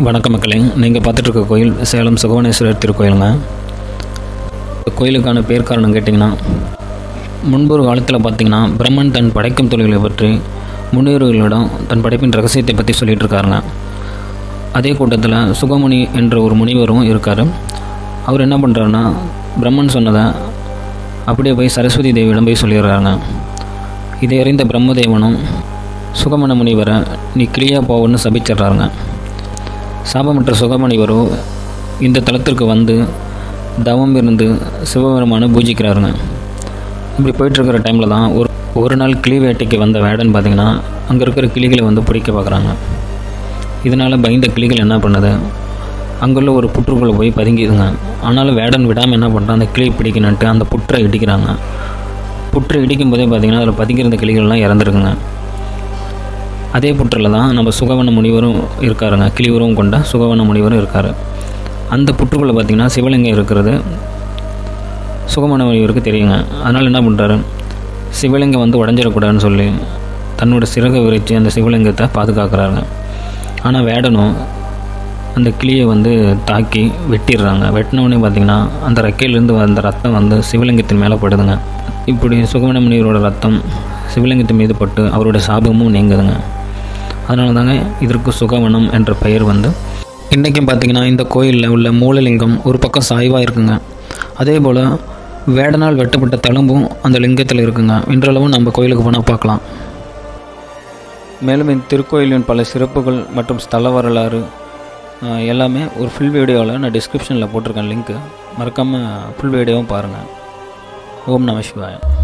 வணக்க மக்களே. நீங்கள் பார்த்துட்ருக்க கோயில் சேலம் சுகவனேஸ்வரர் திருக்கோயிலுங்க. கோயிலுக்கான பேர் காரணம் கேட்டிங்கன்னா முன்பொரு காலத்தில் பார்த்தீங்கன்னா பிரம்மன் தன் படைக்கும் தொழில்களை பற்றி முனிவர்களிடம் தன் படைப்பின் ரகசியத்தை பற்றி சொல்லிகிட்டு இருக்காருங்க அதே கூட்டத்தில் சுகமுனி என்ற ஒரு முனிவரும் இருக்கார். அவர் என்ன பண்ணுறாருன்னா பிரம்மன் சொன்னதை அப்படியே போய் சரஸ்வதி தேவியிடம் போய் சொல்லிடுறாங்க இதை அறிந்த பிரம்மதேவனும் சுகமன முனிவரை நீ கிளியாக போவன்னு சபிச்சிட்றாருங்க. சாபமற்ற சுகமணிவரோ இந்த தலத்திற்கு வந்து தவம் இருந்து சிவபெருமானை பூஜிக்கிறாருங்க. இப்படி போயிட்டுருக்கிற டைமில் தான் ஒரு ஒரு நாள் கிளி வேட்டைக்கு வந்த வேடன் பார்த்திங்கன்னா அங்கே இருக்கிற கிளிகளை வந்து பிடிக்க பார்க்குறாங்க இதனால் பயந்த கிளிகள் என்ன பண்ணுது? அங்குள்ள ஒரு புற்றுக்குள்ளே போய் பதுங்கிதுங்க. ஆனாலும் வேடன் விடாமல் என்ன பண்ணுறான் அந்த கிளி பிடிக்கணுன்ட்டு அந்த புற்றை இடிக்கிறாங்க. புற்றை இடிக்கும் போதே பார்த்திங்கன்னா அதில் பதுங்கியிருந்த கிளிகள்லாம் இறந்துருக்குங்க. அதே புற்றில் தான் நம்ம சுகவன முனிவரும் இருக்காருங்க கிளிவரும் கொண்ட சுகவன முனிவரும் இருக்கார். அந்த புற்றுக்குள்ளே பார்த்திங்கன்னா சிவலிங்கம் இருக்கிறது. சுகவன முனிவருக்கு தெரியுங்க. அதனால் என்ன பண்ணுறாரு சிவலிங்கம் வந்து உடஞ்சிடக்கூடாதுன்னு சொல்லி தன்னோட சிறகை விரித்து அந்த சிவலிங்கத்தை பாதுகாக்கிறாருங்க ஆனால் வேடனும் அந்த கிளியை வந்து தாக்கி வெட்டிடுறாங்க. வெட்டினவுடனே பார்த்திங்கன்னா அந்த ரெக்கையிலேருந்து வந்த ரத்தம் வந்து சிவலிங்கத்தின் மேலே படுதுங்க. இப்படி சுகவன முனிவரோட ரத்தம் சிவலிங்கத்தின் மீது பட்டு அவருடைய சாபமும் நீங்குதுங்க. அதனால தாங்க இதற்கு சுகவனம் என்ற பெயர் வந்து. இன்றைக்கும் பார்த்திங்கன்னா இந்த கோயிலில் உள்ள மூலலிங்கம் ஒரு பக்கம் சாய்வாக இருக்குங்க. அதே போல் வேடனால் வெட்டப்பட்ட தழும்பும் அந்த லிங்கத்தில் இருக்குங்க. இன்றளவும் நம்ம கோயிலுக்கு போனால் பார்க்கலாம் மேலும் இந்த திருக்கோயிலின் பல சிறப்புகள் மற்றும் ஸ்தல வரலாறு எல்லாமே ஒரு ஃபுல் வீடியோவில் நான் டிஸ்கிரிப்ஷனில் போட்டிருக்கேன் லிங்க்கு மறக்காமல் ஃபுல் வீடியோவும் பாருங்கள் ஓம் நம சிவாயம்